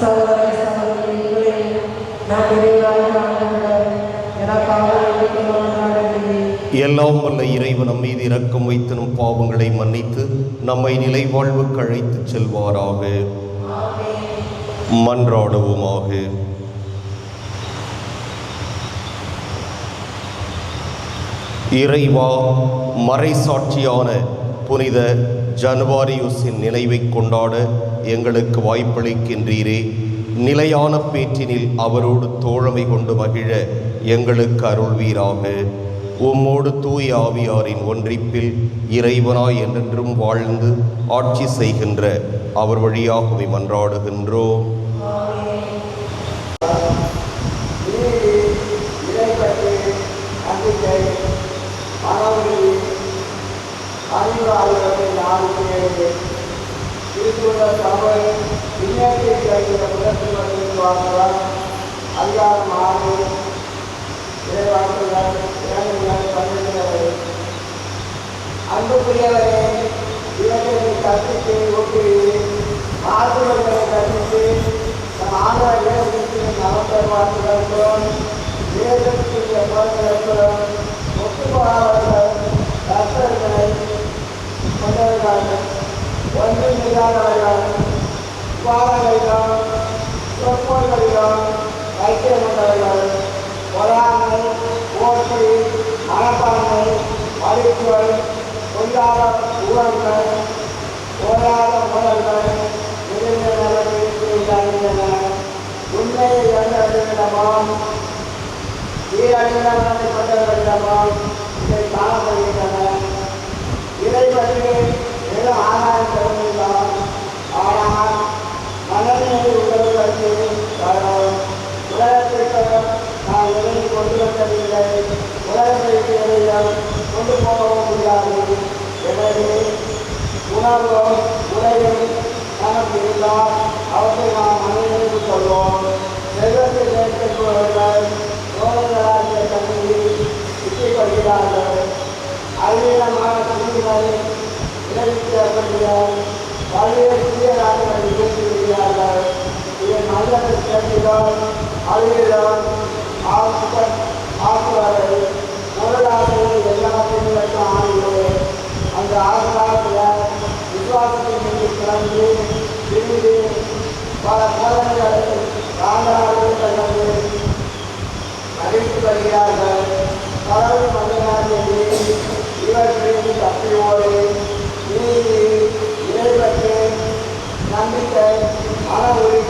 சகோதர சகோதரிகளே நான் எனக்காக வேண்டிக் எல்லாம் வல்ல இறைவன் நம் மீது இரக்கம் வைத்து நம் பாவங்களை மன்னித்து நம்மை நிலை வாழ்வுக்கு அழைத்துச் செல்வாராக. மன்றாடுவோமாக. இறைவா மறைசாட்சியான புனித ஜனவாரியூஸின் நினைவை கொண்டாட எங்களுக்கு வாய்ப்பளிக்கின்றீரே. நிலையான பேற்றினில் அவரோடு தோழமை கொண்டு மகிழ எங்களுக்கு அருள்வீராக. உம்மோடு தூய் ஆவியாரின் ஒன்றிப்பில் இறைவனாய் என்றென்றும் வாழ்ந்து ஆட்சி செய்கின்ற அவர் வழியாகவே மன்றாடுகின்றோம். அறிவாளர்களை நாடுகிறேன் திருக்குள்ள சபை விஞ்ஞானத்தை கிடைக்கிற முதல் வருவார்களால் அதிகாரம் ஆறு இறைவாக்குகள் இறங்குகள் பன்னிரண்டு அன்புக்குரியவரே இலக்கத்தை கற்பித்து ஊக்குவித்து ஆசிரியர்களை கற்பித்து நம் ஆதார வேதத்திற்கு நலம் பெறுவார்களுக்கும் வேதத்திற்குரிய குழந்தைகளுக்கும் ஒத்துப்படாதவர்கள் விவாதங்களிலும் சொற்பொழிகளிலும் ஐக்கியம் பொறாமை போட்டி மனப்பான்மை அழிப்புகள் பொல்லாத ஊழல்கள் ஓடாத ஊழல்கள் நிறைந்த நடவடிக்கைகள் உண்மையை கண்டவர்களிடமும் சீரழிந்தவர்களை கொண்டவர்களிடமும் இதை காணப்படுகின்றன. இதை பற்றி வெறும் ஆதாரம் பெறுவதில்தான் ஆனால் மனநிலை உள்ளவர்களுக்கு காரணம் உலகத்திற்கு நான் எதையும் கொண்டு வந்ததில்லை உலகத்திற்கு எதையும் கொண்டு போகவும் முடியாது எனவே உணர்வும் உடையும் நமக்கு இருந்தால் அவற்றை நாம் மனிதனுக்கு கொள்வோம் செல்வத்தை சேர்த்துக்கொள்வர்கள் சோழர்களாகிய தண்ணீர் சிக்கிக் கொள்கிறார்கள் அறிவீனமான துணிகளை விளைவிக்கப்படுகிற பல்வேறு புதிய இயக்குகிறார்கள் இதை நல்லதை சேர்த்துதான் அறிவிடம் ஆக்குவர் ஆக்குவார்கள் பொருளாதார எல்லாத்தையும் ஆகிறது அந்த ஆசிரியர்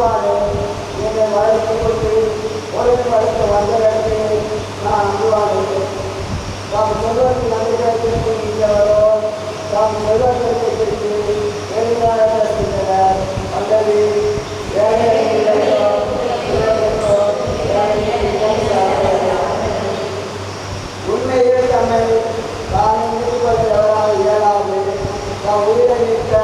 அஞ்சுவானேன் என்னை வளர்த்து கொண்டு ஒழுங்கு வளர்த்து வந்ததற்கு நான் அஞ்சுவானேன் தாம் செல்வத்தின் நம்பிக்கைக்கு இங்கவரோ தாம் செல்வத்திற்கு குறித்து பெருமையாக அல்லது உண்மையில் தம்மை தான் எதிர்கொள்கிறவராக இயலாது. தாம் உயிரை நீக்க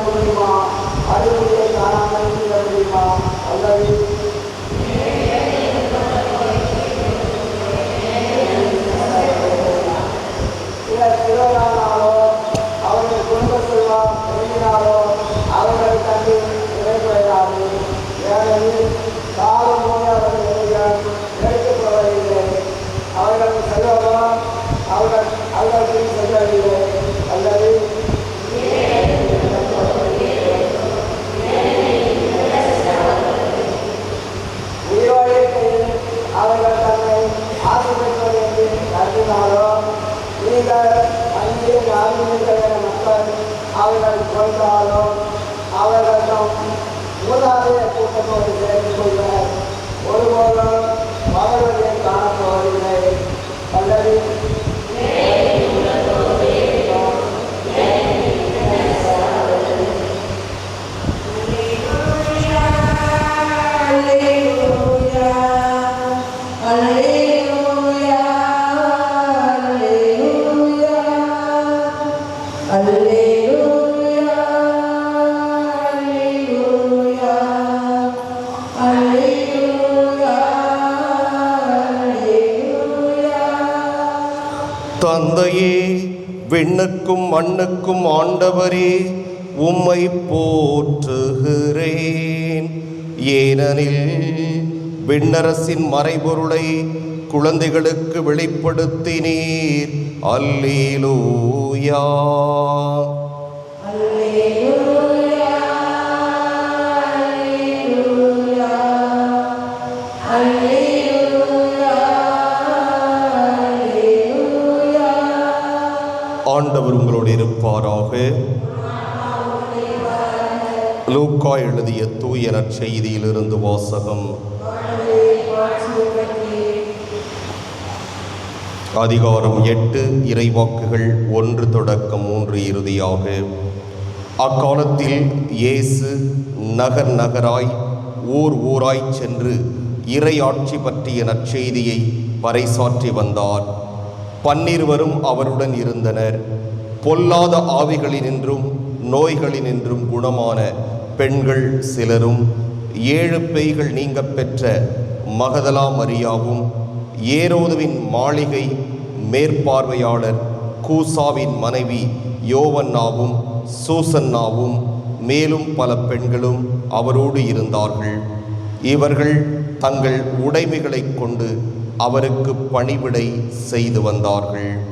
முடியுமா அறிவுரை காணாமல் முடியுமா அல்லது மண்ணுக்கும் ஆண்டவரே உம்மை போற்றுகிறேன். ஏனெனில் விண்ணரசின் மறைபொருளை குழந்தைகளுக்கு வெளிப்படுத்தினீர். அல்லேலூயா. லூக்கா எழுதிய தூய நற்செய்தியிலிருந்து வாசகம். அதிகாரம் எட்டு இறைவாக்குகள் ஒன்று தொடக்கம் மூன்று இறுதியாக. அக்காலத்தில் இயேசு நகர் நகராய் ஊர் ஊராய் சென்று இறையாட்சி பற்றிய நற்செய்தியை பறைசாற்றி வந்தார். பன்னிருவரும் அவருடன் இருந்தனர். பொல்லாத ஆவிகளினின்றும் நோய்களினின்றும் குணமான பெண்கள் சிலரும் ஏழு பேய்கள் நீங்க பெற்ற மகதலா மரியாவும் ஏரோதுவின் மாளிகை மேற்பார்வையாளர் கூசாவின் மனைவி யோவன்னாவும் சூசன்னாவும் மேலும் பல பெண்களும் அவரோடு இருந்தார்கள். இவர்கள் தங்கள் உடைமைகளைக் கொண்டு அவருக்கு பணிவிடை செய்து வந்தார்கள்.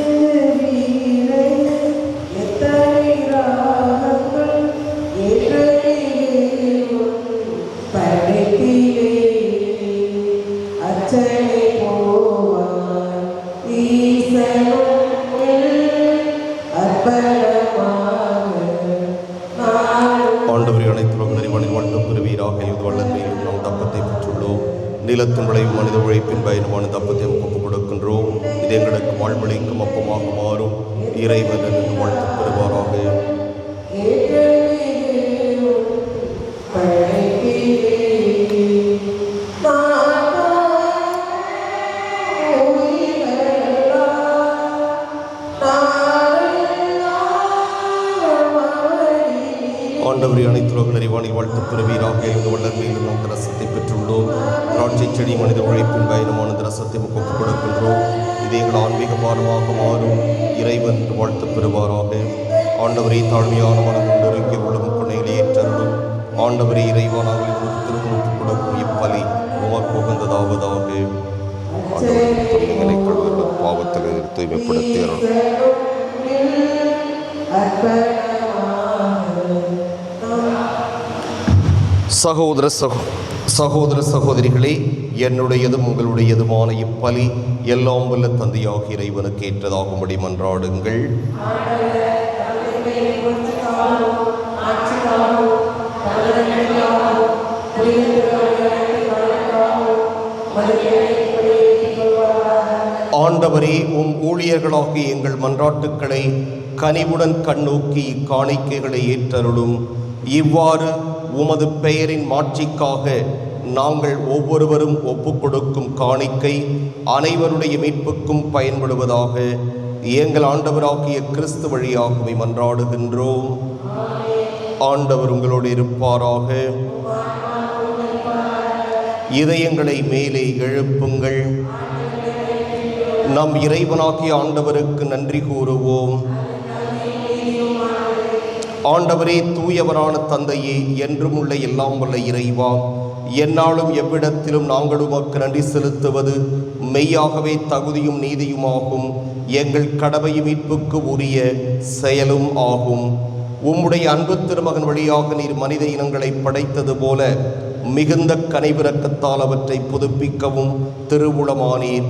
நிலத்தின் விளைவு மனித உழைப்பின் பயனுமான தப்பத்தை ஒப்பு கொடுக்கின்றோம். இது எங்களுக்கு வாழ்வழிக்கும் அப்பமாக மாறும் இறைவன் வாழ்த்து பெறுவாராக. ஆண்டவரை தாழ்மையான மனம் கொண்டிருக்க உள்ளம் பிள்ளைகளை ஏற்றருளும் ஆண்டவரை இறைவா நாங்கள் உங்களுக்கு கொடுக்கும் இப்பலி உமக்கு உகந்ததாவதாக பிள்ளைகளை எங்களை பாவத்தில் இருந்து சகோதர சகோ சகோதர சகோதரிகளே என்னுடையதும் உங்களுடையதுமான இப்பலி எல்லாம் வல்ல தந்தையாக இறைவனுக்கு ஏற்றதாகும்படி மன்றாடுங்கள். ஆண்டவரே உம் ஊழியர்களாகிய எங்கள் மன்றாட்டுக்களை கனிவுடன் கண்ணோக்கி இக்காணிக்கைகளை ஏற்றருளும். இவ்வாறு உமது பெயரின் மாட்சிக்காக நாங்கள் ஒவ்வொருவரும் ஒப்புக்கொடுக்கும் காணிக்கை அனைவருடைய மீட்புக்கும் பயன்படுவதாக எங்கள் ஆண்டவராகிய கிறிஸ்து வழியாகவே மன்றாடுகின்றோம். ஆண்டவர் உங்களோடு இருப்பாராக. இதயங்களை மேலே எழுப்புங்கள். நம் இறைவனாகிய ஆண்டவருக்கு நன்றி கூறுவோம். ஆண்டவரே தூயவரான தந்தையே என்றும் உள்ள எல்லாம் வல்ல இறைவா என்னாலும் எவ்விடத்திலும் நாங்கள் உமக்கு நன்றி செலுத்துவது மெய்யாகவே தகுதியும் நீதியுமாகும். எங்கள் கடமையும் மீட்புக்கு உரிய செயலும் ஆகும். உம்முடைய அன்பு திருமகன் வழியாக நீர் மனித இனங்களை படைத்தது போல மிகுந்த கனிவிரக்கத்தால் அவற்றை புதுப்பிக்கவும் திருவுளமானீர்.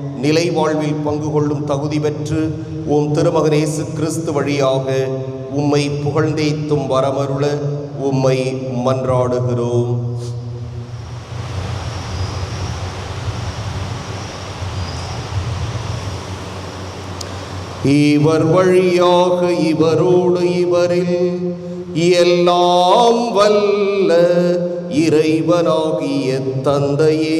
நிலை வாழ்வில் பங்கு கொள்ளும் தகுதி பெற்று உம் திருமகனேசு கிறிஸ்து வழியாக உம்மை புகழ்ந்தேத்தும் வரமருள உம்மை மன்றாடுகிறோம். இவர் வழியாக இவரோடு இவரில் எல்லாம் வல்ல இறைவனாகிய தந்தையே.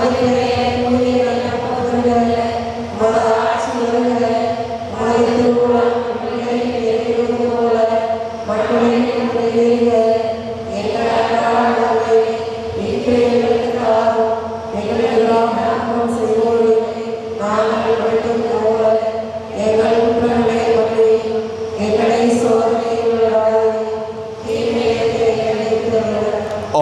Paulo,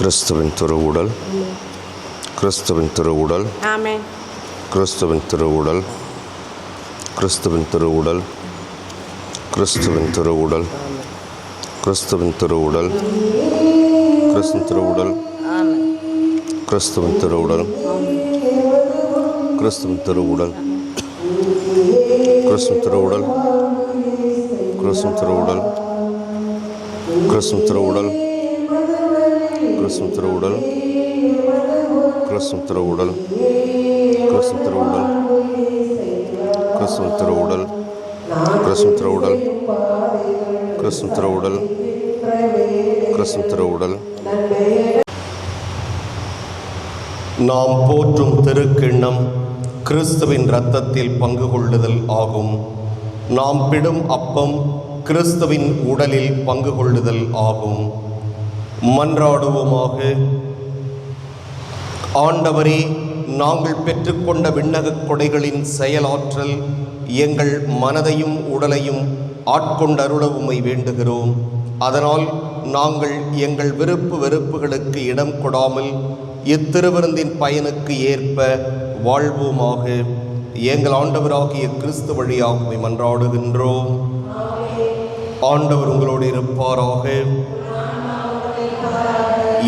கிறிஸ்துவின் திருவுடல் கிறிஸ்துவின் திருவுடல் கிறிஸ்துவின் திருவுடல் கிறிஸ்துவின் திருவுடல் கிறிஸ்துவின் திருவுடல் கிறிஸ்துவின் திருவுடல் கிறிஸ்துவின் திருவுடல் கிறிஸ்துவின் திருவுடல் கிறிஸ்துவின் திருவுடல் கிறிஸ்துவின் திருவுடல் கிறிஸ்துவின் திருவுடல் கிறிஸ்துவின் திருவுடல் கிறிஸ்துவின் திருவுடல் கிறிஸ்துவின் திருவுடல் கிறிஸ்துவின் திருவுடல் கிறிஸ்துவின் திருவுடல் கிறிஸ்துவின் திருவுடல் கிறிஸ்துவின் திருவுடல் கிறிஸ்துவின் திருவுடல் நாம் போற்றும் திருக்கிண்ணம் கிறிஸ்துவின் இரத்தத்தில் பங்கு கொள்ளுதல் ஆகும். நாம் பிடும் அப்பம் கிறிஸ்துவின் உடலில் பங்கு கொள்ளுதல் ஆகும். மன்றாடுவோமாக. ஆண்டவரே நாங்கள் பெற்றுக்கொண்ட விண்ணகக் கொடைகளின் செயலாற்றல் எங்கள் மனதையும் உடலையும் ஆட்கொண்டருளவுமை வேண்டுகிறோம். அதனால் நாங்கள் எங்கள் விருப்பு வெறுப்புகளுக்கு இடம் கொடாமல் இத்திருவிருந்தின் பயனுக்கு ஏற்ப வாழ்வோமாக. எங்கள் ஆண்டவராகிய கிறிஸ்து வழியாக மன்றாடுகின்றோம். ஆண்டவர் உங்களோடு இருப்பாராக.